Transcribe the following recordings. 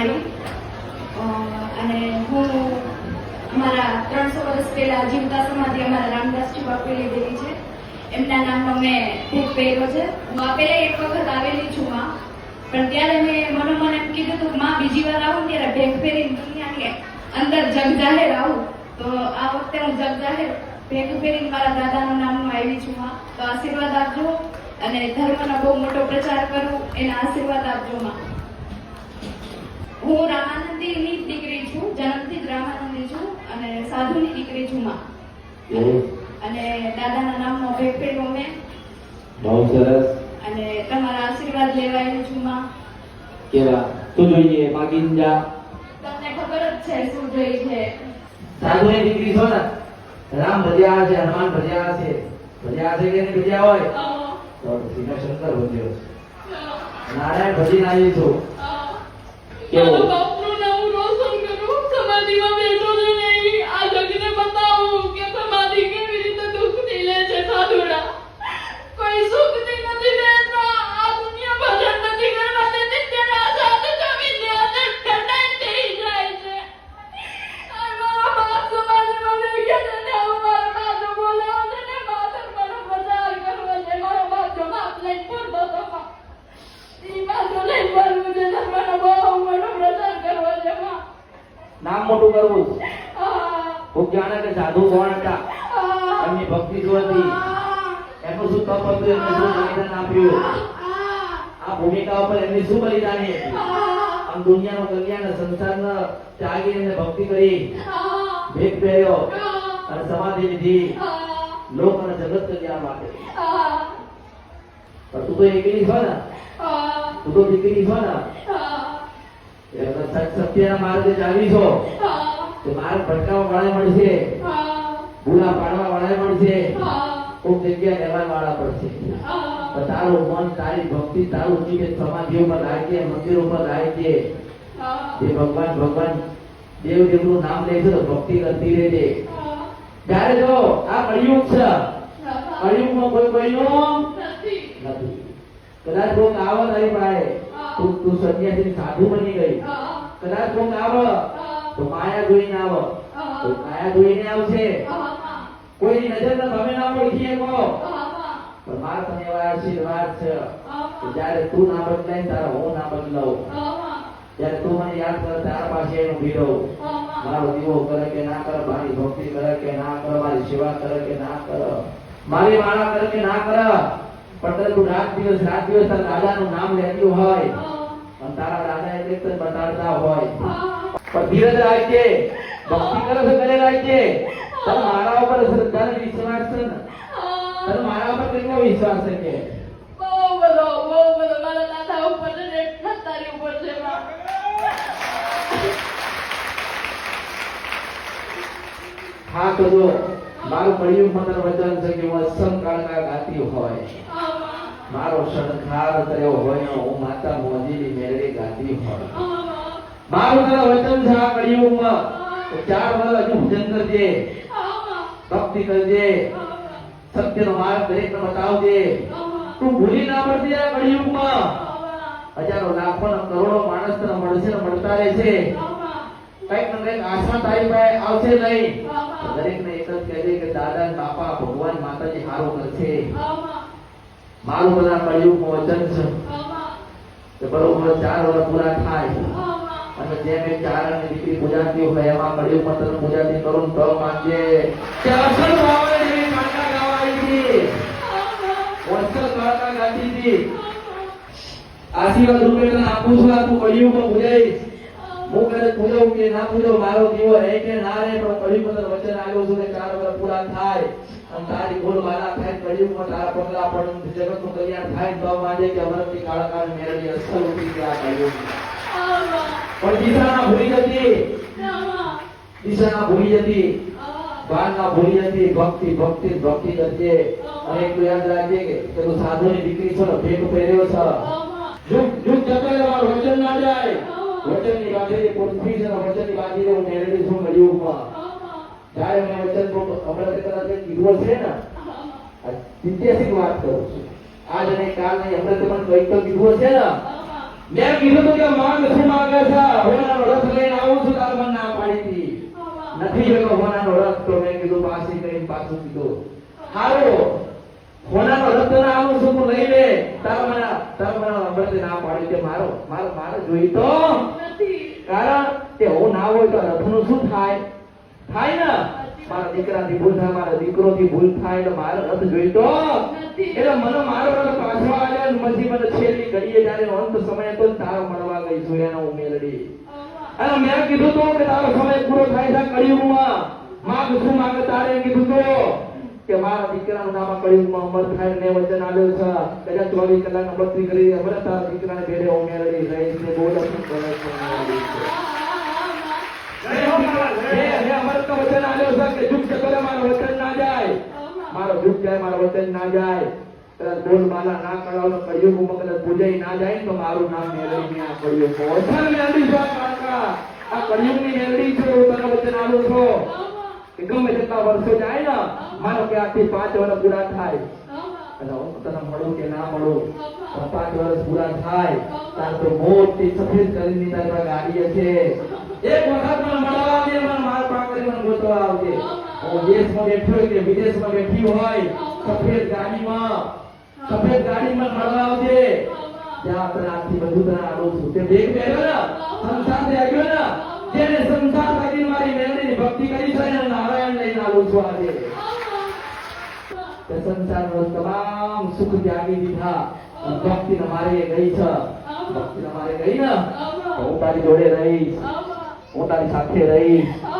માળી અને હું અમારા ત્રણસો વર્ષ પહેલા જીવતા સમાધિ અમારા રામદાસજી બાપુએ લીધેલી છે. એમના નામનો મેં ભેગ પહેર્યો છે. હું આપેલા એક વખત આવેલી છું માં. પણ ત્યારે મેં મનોમન એમ કીધું હતું માં, બીજી વાર આવું ત્યારે ભેગ પહેરીને દુનિયાની અંદર જગજાહેર આવું. તો આ વખતે હું જગજાહેર ભેગ પહેરીને મારા દાદાનું નામનું આવી છું માં. તો આશીર્વાદ આપજો અને ધર્મનો બહુ મોટો પ્રચાર કરું. એના આશીર્વાદ આપજો માં. હું રામાનંદીની જ દીકરી છું જન્મથી જ રામાનંદી છું અને સાધુની દીકરી છું માં. અને દાદાના નામનો ભેગ પહેર્યો મેં બહુ સરસ. અને તમારા આશીર્વાદ લેવા આવી છું માં. કેવા? શું જોઈએ? માગીંજા તમને ખબર જ છે શું જોઈએ છે. સાધુની દીકરી છો ને? રામ ભજ્યા છે હનુમાન ભજ્યા છે. ભજ્યા છે કે ભજ્યા હોય? તો સીધા શંકર ભજ્યો. નારાયણ ભજીને આવી છું. કેવું? મારા બાપનું નામ રોશન કરું સમાધિમાં બેઠો છે નહીં આ જગને બતાવું કે સમાધિ કેવી રીતે દુઃખથી લે છે સાધુડા કોઈ સુખથી નથી રહેતા આ દુનિયા ભજન નથી કરવા દેતી તેના સાથે જમીન અને ઠંડાઈ થઈ જાય છે આ મારા બાપ સમાધિમાં બેઠા છે ને હું મારા બાપને બોલાવો છે ને માથે મને બજાર કરવા છે મારો બાપ જો બાપ લઈને ફરતો હતો માં. ઈ બાજુ લઈને ફરવું છે ને મને બહુ મોટો પ્રચાર કરવો છે માં. નામ મોટું કરવું છે. આ, ખૂબ જાણે કે સાધુ કોણ હતા આ, એમની ભક્તિ શું હતી એમનું શું તપ હતું એમને શું બલિદાન આપ્યું આ ભૂમિકા ઉપર એમની શું આમ દુનિયાનું કલ્યાણ સંસારનો ત્યાગી ભક્તિ કરી. ભેગ પહેર્યો અને સમાધિ લીધી. લોક અને જગત કલ્યાણ માટે. પણ તું તો એકલી છો ને? તું તો દીકરી છો ને? સત્યના માર્ગે ચાલી છો. તો માર્ગ વાળા મળશે. ભૂલા પાડવા વાળા મળશે. કોઈક જગ્યા લેવા વાળા પણ તારું મન તારી ભક્તિ તારું જીવે સમાધિ ઉપર રાખીએ મંદિર ઉપર રાખીએ જે ભગવાન ભગવાન દેવ દેવનું નામ લે છે તો ભક્તિ કરતી રહેજે ત્યારે જો આ કળિયુગ છે કળિયુગમાં કોઈ કોઈનું નથી. કદાચ કોઈક આવે તારી પાસે તું તું સંન્યાસી સાધુ બની ગઈ. કદાચ કોઈક આવે તો માયા જોઈને આવે. તો માયા જોઈને આવશે. કોઈ નજર તમે ના ઓળખીએ શકો પણ મારા તને એવા આશીર્વાદ છે. જયારે તું ના બદલાય તારા હું ના બદલાવ. જ્યારે તું મને યાદ કર તારા પાસે એનું ભીડો મારો દીવો કરે કે ના કર મારી ભક્તિ કરે કે ના કર મારી સેવા કરે કે ના કર. મારી માળા કરે કે ના કર. પણ તને તું રાત દિવસ રાત દિવસ તારા દાદાનું નામ લેતી હોય. અને તારા દાદા એટલે તને બતાડતા હોય. પણ ધીરજ રાખજે. ભક્તિ કરે છે કરે રાખજે. તો મારા ઉપર શ્રદ્ધા અને વિશ્વાસ છે ને. તને મારા ઉપર કેટલો વિશ્વાસ છે કે? બહુ બધો બહુ બધો. મારા દાદા ઉપર છે એટલા તારી ઉપર છે હા તો જો મારું પડ્યું મને વચન છે કે હું અસમ ગાતી હોય. મારો શણખાર કર્યો હોય હું માતા મોજીની મેળવી ગાતી હોય. મારું તારા વચન છે આ કળિયુગમાં ચાર વર્ષ હજુ ભજન કરજે. ભક્તિ કરજે. સત્યનો માર્ગ દરેકને બતાવજે. તું ભૂલી ના પડતી આ કળિયુગમાં. હજારો લાખો કરોડો માણસ તને મળશે મળતા રહેશે. કંઈક ને કંઈક આશા તારી પાસે આવશે નહીં. માં, દરેકને એક જ કહેજે કે દાદા બાપા ભગવાન માતાજી સારું કરશે. મારું બધા કળિયુગનું વચન છે. કે બરોબર ચાર વર્ષ પૂરા થાય. માં. અને જે એક ચાર દીકરી પૂજાતી હોય એમાં કળિયુગમાં તને પૂજાતી કરું તો માંગે. કે અસલ ભાવે વત્સલ આશીર્વાદ રૂપે તને આપું છું આ તું કળિયુગમાં પૂજાઈશ. હું કદાચ પૂજાવું કે ના પૂજાવું મારો દીવો રહે કે ના રહે પણ કળિયુગમાં પણ વચન આવ્યો છું ને ચાર વર્ષ પૂરા થાય. અને તારી ભૂલ મારા થાય કળિયુગમાં તારા પગલા પણ જગતનું કલ્યાણ થાય તો માંડે કે અમરથી કાળા મેળવી અસલ ઉતરી ગયા કળિયુગમાં. પણ દિશા ના ભૂલી જતી. દિશા ના. ભૂલી જતી. ભાન ના ભક્તિ ભક્તિ ભક્તિ કરજે અને એટલું યાદ રાખજે કે કે સાધુની દીકરી છો ને, ભેટ પહેર્યો છે. જુગ જુગ જતો વચન ના જાય. વચનની બાજરી પૃથ્વી છે વચનની બાજરી હું મેળવી છું કળિયુગમાં જ્યારે મેં વચન હમણાં કદાચ કીધું છે ને ઐતિહાસિક વાત કરું છું. આજ અને કાલ નહીં, હમણાં તે મને કંઈક તો કીધું છે ને. મેં કીધું તો કે માંગ શું માંગે છે? હવે નથી જોયો હોનાનો રથ તો મેં કીધું પાછી કરીને પાછું કીધું. હારું હોનાનો રથ ના આવું તું લઈ લે. તારા મને તારા મને અમૃત ના પાડી કે મારો મારો મારો જોઈ તો. કારણ કે હું ના હોય તો રથનું શું થાય? થાય ને? મારા દીકરાથી ભૂલ થાય મારા દીકરોથી ભૂલ થાય એટલે મારો રથ જોઈ તો. એટલે મને મારો રથ પાછો આવ્યો મને છેલ્લી ઘડીએ જયારે અંત સમય તો તારો મળવા ગઈ છું એનો ઉમેરડી. અને મેં કીધું તો કે તારો સમય પૂરો થાય છે કળિયુગમાં. માગ શું માગ તારે કીધું તો. કે મારા દીકરાનું નામ કળિયુગમાં અમર થાય ને વચન આવ્યો છે. કદાચ ચોવીસ કલાક બત્રી કરી અમર તારા દીકરાને બેડે ઉમેરડી કરે છે. ઉમેરડી છે. હે, હે, અમર વચન આવ્યો છે કે દુઃખ કરે મારો વચન ના જાય. મારો દુઃખ જાય મારો વચન ના જાય. કદાચ માલા ના કરાવો કળિયુગમાં કદાચ પૂજાઈ ના જાય તો મારું નામ મેળવી આ કળિયુગ ઓછા છો આ કાકા. આ કળિયુગની મેળવી છે હું તને વચન આલું છું ગમે તેટલા વર્ષો જાય ને, માનો કે આથી પાંચ વર્ષ પૂરા થાય. ના સફેદ મળવા આવજે, મને માર પાક કરી મને ગોતવા આવજે. કે વિદેશમાં બેઠી હોય, સફેદ ગાડીમાં. સફેદ ગાડીમાં મળવા આવજે. ત્યાં આપણે આજથી બધું તને આવું છું તે બેગ પહેર્યો ને? સંસાર ત્યાગ્યો ને? જેને સંસાર ત્યાગી મારી મેળવીની ભક્તિ કરી છે ને નારાયણ લઈને આવું છું આજે. તે સંસારનો તમામ સુખ ત્યાગી દીધા. ભક્તિ મારે ગઈ છે. ભક્તિ મારે ગઈ ને? હું તારી જોડે રહીશ. હું તારી સાથે રહીશ.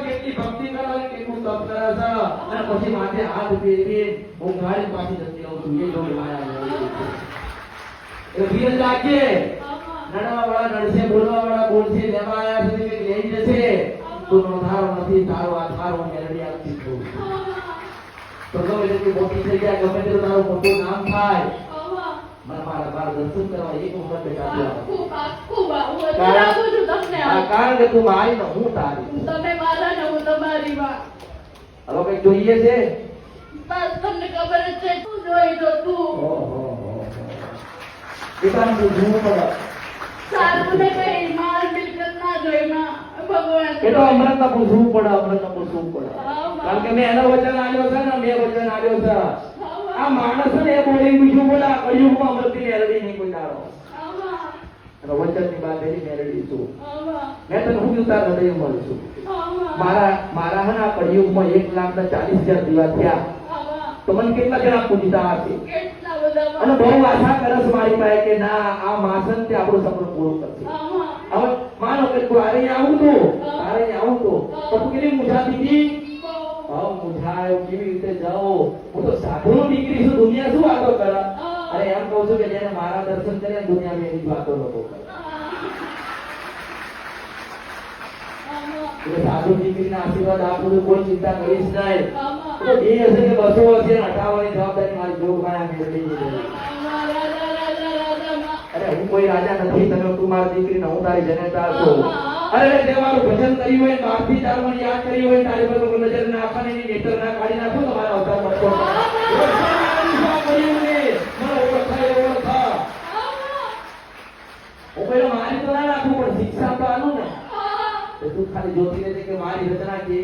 પછી માથે હાથ ફેરવી ગાડી પાછી જતી રહું છું એ જો માયા વીર લાગે. નડવા વાળા નડશે બોલવા વાળા બોલશે લેવા આવ્યા છે તે લઈ જશે. તો નોંધારો નથી તારો આ થારો મેળવી આપતી છું. તો ગમે તેટલી મોટી થઈ જાય ગમે તેટલું તારું મોટું નામ થાય. કારણ કે તું મારી ને હું તારી. તમે મારા ને હું તમારી માં હવે કઈ જોઈએ છે? બસ તમને ખબર જ છે તું જોઈ તો તું. ઓહો તું જોવું પડે સારું ને કઈ માર મિલકત ના જોઈ માં ભગવાન. એ તો અમૃત ને પૂછવું પડે અમૃત ને પૂછવું પડે? કારણ કે મેં એનો વચન આવ્યો છે ને મેં વચન આવ્યો છે. આ માણસ ને એ બોલી બીજું બોલે મેળવી નહીં કોઈ દાડો. આવા, અને વચનની વાત એની મેળવી છું મેં. તને હું તાર હૃદય મળું છું મારા મારા હે કળિયુગમાં એક લાખ ને ચાલીસ હજાર દીવા થયા. તો મને કેટલા જણા પૂછતા હશે અને બહુ આશા કરસ મારી પાસે કે ના, આ માસન તે આપણું સપનું પૂરું કરશે. હવે માનો કે તું આરે આવું તો આરે આવું તો તો તું કેટલી મૂંઝા દીધી? હા મૂંઝાયો કેવી રીતે જાઓ? હું તો સાધુનો દીકરી છું, દુનિયા શું વાતો કરે? અરે એમ કહું છું કે જેને મારા દર્શન કર્યા દુનિયામાં એની વાતો લોકો કરે આવા, દીકરીના આશીર્વાદ આપું કોઈ ચિંતા કરીશ નહીં. અરે કોઈ રાજા નથી, તમે તું મારી દીકરી હું તારી જનેતા છું અરે તે ભજન કર્યું હોય બહારથી ચાલવાની યાદ કરી હોય, તારી પર નજર ના નાખો તો મારા અવતાર મળતો હું પેલો મારી તો ના નાખું પણ શિક્ષા તો આલું ને તો તું ખાલી જોતી રહેજે કે મારી રચના કેવી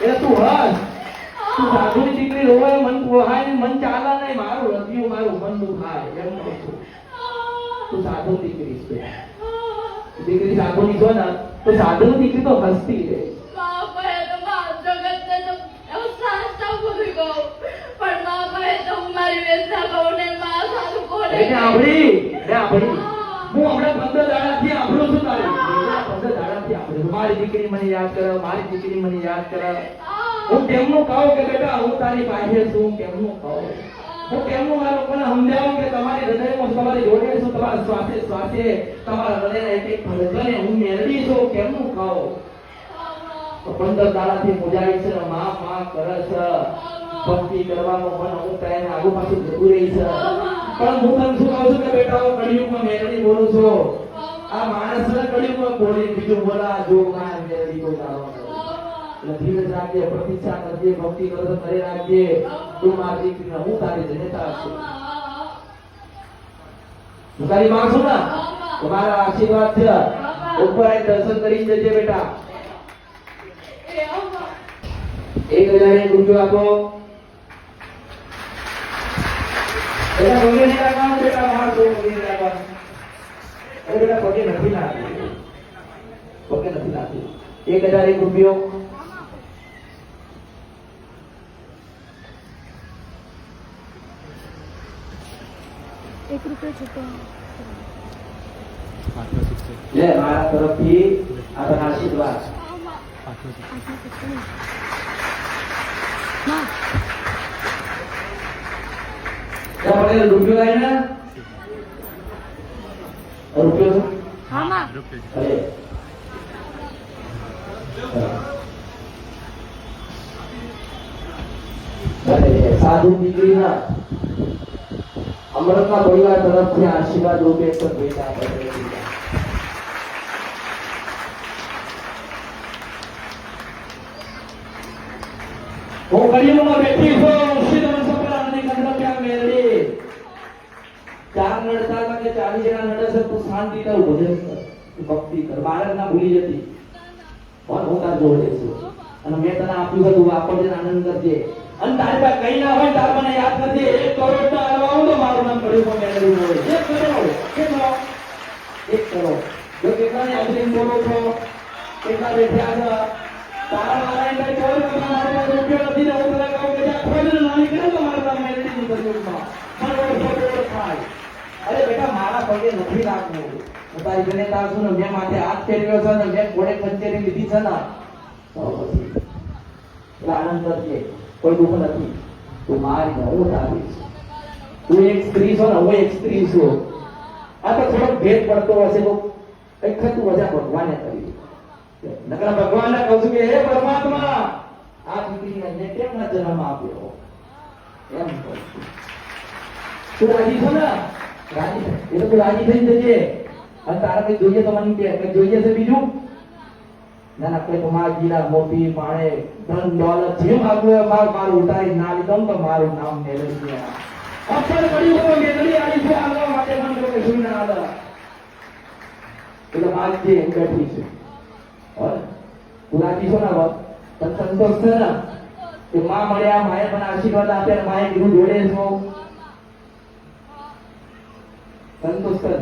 એટલે તું હસ. તું સાધુની દીકરી રોવાય મન મન ચાલે મારું હૃદય, મારું મન દુખાય, એમ કહું તું સાધુ દીકરી છે. દીકરી સાધુની છો ને, તો સાધુની દીકરી તો હસતી રહે બાપાએ તો મારા જગતને તો એવું સાચા બોલી કહું. પણ બાપાએ તો હું મારી વેદના કહું ને મા સારું કોને એને આંભળી એને આંભળી હું હમણાં પંદર દાડાથી આંભળું છું તારે. પંદર દાડાથી છું. મારી દીકરી મને યાદ કરે મારી દીકરી મને યાદ કરે હું કેમનું કહું કે બેટા, હું તારી પાસે છું કેમનું કહું? હું કેમનું આ લોકોને સમજાવું કે તમારી હૃદયમાં તમારી જોડે છું, તમારા શ્વાસે શ્વાસે તમારા હૃદયના એક એક ધડકને હું મેળવી છું કેમનું કહું? પંદર દાડાથી મુજાઈ છે, માફમાં માં કરે છે ભક્તિ કરવાનો મન અમુક ટાઈમે આગુ પાછું જતું રહી છે પણ હું તને શું કહું છું કે બેટા હું કળિયુગમાં મેળવી બોલું છું. આ માણસને કળિયુગમાં બોલી બીજું બોલા, જો ના મેળવી કોઈ દાડો એટલે જ રાખજે પ્રતિષ્ઠા કરજે ભક્તિ કરજો કરી રાખજે તું મારી દીકરીને, હું તારી જનેતા છું. હું તારી માં છું ને? તમારા આશીર્વાદ છે. ઉપર આવીને દર્શન કરી જજે બેટા. એક હજાર એક રૂપિયો આપો. બેટા પગે નહીં રાખવાનું બેટા માર તો પગે નહીં રાખવાનું અરે બેટા પગે નથી નાખવું પગે નથી નાખવું એક હજાર એક રૂપિયો એક રૂપિયો છૂટો લે મારા પડેલો રૂપિયો લાવી ને આ રૂપિયો છે? હા માં અરે સાધુ દીકરીના અમૃતના પરિવાર તરફથી આશીર્વાદ રૂપે એક ભેટા હું કળિયુગમાં બેઠી છું શિવ સપરા અને કંડપ્યા મેળવી ચાર નડતા હતા કે ચાલીસ જણા નડે છે, તું શાંતિ કર ભજન કર, તું ભક્તિ કર, બાળક ના ભૂલી જતી. પણ હું તાર જોડે છું? અને મેં તને આપ્યું છે તું વાપરજે આનંદ કરજે. અને તારી પાસે કઈ ના હોય તાર મને યાદ નથી એક કરોડ ના હાલવા તો મારું નામ કર્યું કળિયુગમાં મેળવ્યું હોય. એક કરોડ કેટલો એક કરોડ જો કેટલાને અવધિ બોલો છો? કેટલા બેઠ્યા છે? તારા મારા કઈ કોઈ તમે મારા પાસે રૂપિયો નથી ને હું તને કહું કે જા ખોઈને નાની કરે તો મારા નામ મેળવી દીધું મને ઓળખો ઓળખાય અરે બેટા, મારા પગે નથી લાગવું હું તારી જનેતા છું ને, મેં માથે હાથ ફેરવ્યો છે ને, મેં ઘોડે કચેરી લીધી છે ને. તો પછી, એટલે આનંદ કરજે, કોઈ દુઃખ નથી. તું મારી હું તારી તું એક સ્ત્રી છો ને, હું એક સ્ત્રી છું. આ તો થોડોક ભેદ પડતો હશે તો કંઈક થતું હશે ભગવાને કર્યું નકરા ભગવાનને કહું છું કે, હે પરમાત્મા, આ દીકરીને મેં કેમ ના જન્મ આપ્યો? એમ કહું છું. તું રાજી છો ને? રાજી એ તો રાજી થઈ જજે. અને તારે કઈ જોઈએ તો મને કે જોઈએ છે બીજું? ના ના, કોઈ તો મારા ગીરા, મોતી, પાણે, ધન, દોલત, જે માગવું હોય માર, મારું ઉતારી ના લીધો તો મારું નામ મેળવી અક્ષર પડ્યું તો મેળવી આવી છે આવવા માટે મન કરે શું ના આલા એટલે મારી જે બેઠી છે. હોય તું રાજી છો ને વાત તને સંતોષ છે ને? કે માં મળ્યા, માએ પણ આશીર્વાદ આપ્યા માએ કીધું, જોડે છો. સંતોષ કરે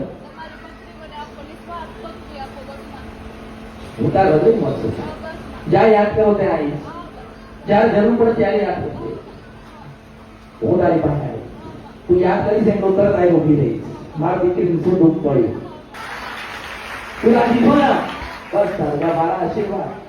હું તાર હૃદયમાં છું જ્યાં યાદ કરો ત્યાં આવીશ જ્યારે જરૂર પડે ત્યારે યાદ કરજે હું તારી પાસે આવીશ તું યાદ કરીશ એમ તો તરત આવી ઊભી રહીશ મારા દીકરીને શું દુઃખ પડ્યું તું રાજી છો ને બસ તારા મારા આશીર્વાદ